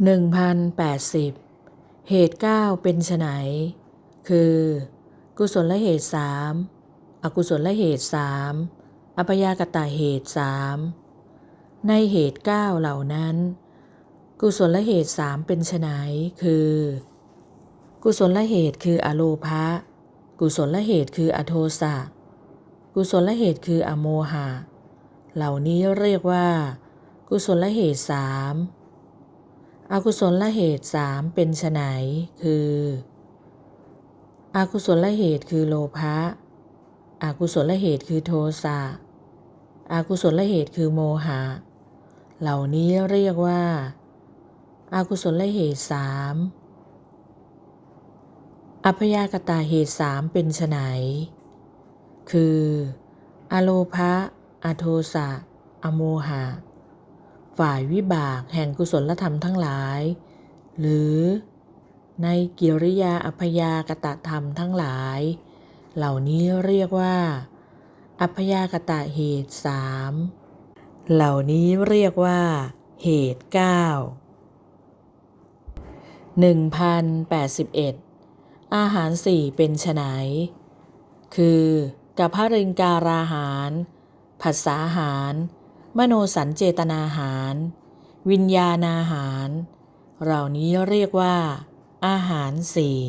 1080 เหตุ 9 เป็นไนคือ กุศลละเหตุสามอกุศลละเหตุสามอัพยากตะเหตุสามในเหตุ 9 เหล่านั้น กุศลละเหตุสามเป็นไนคือ กุศลละเหตุคืออโลภะกุศลละเหตุคืออโทสะกุศลละเหตุคืออโมหะ เหล่านี้เรียกว่า กุศลละเหตุสาม อกุศละเหตุสามเป็นไฉนคืออกุศละเหตุคือโลภะอกุศละเหตุคือโทสะอกุศละเหตุคือโมหะ เหล่านี้เรียกว่าอากุศละเหตุสามอัพยากตาเหตุสามเป็นไฉนคือ อโลภะอโทสะ อโมหะ ฝ่ายวิบากแห่งกุศลธรรมทั้งหลาย หรือในกิริยาอัพยากตะธรรมทั้งหลาย เหล่านี้เรียกว่า อัพยากตะเหตุสามเหล่านี้เรียกว่า เหตุเก้าหนึ่งพันแปดสิบเอ็ดอาหารสี่เป็นไฉนคือกับพริงการาหาร ผัสสาหาร มโนสัญเจตนาหาร วิญญาณอาหาร เหล่านี้เรียกว่า อาหารสี่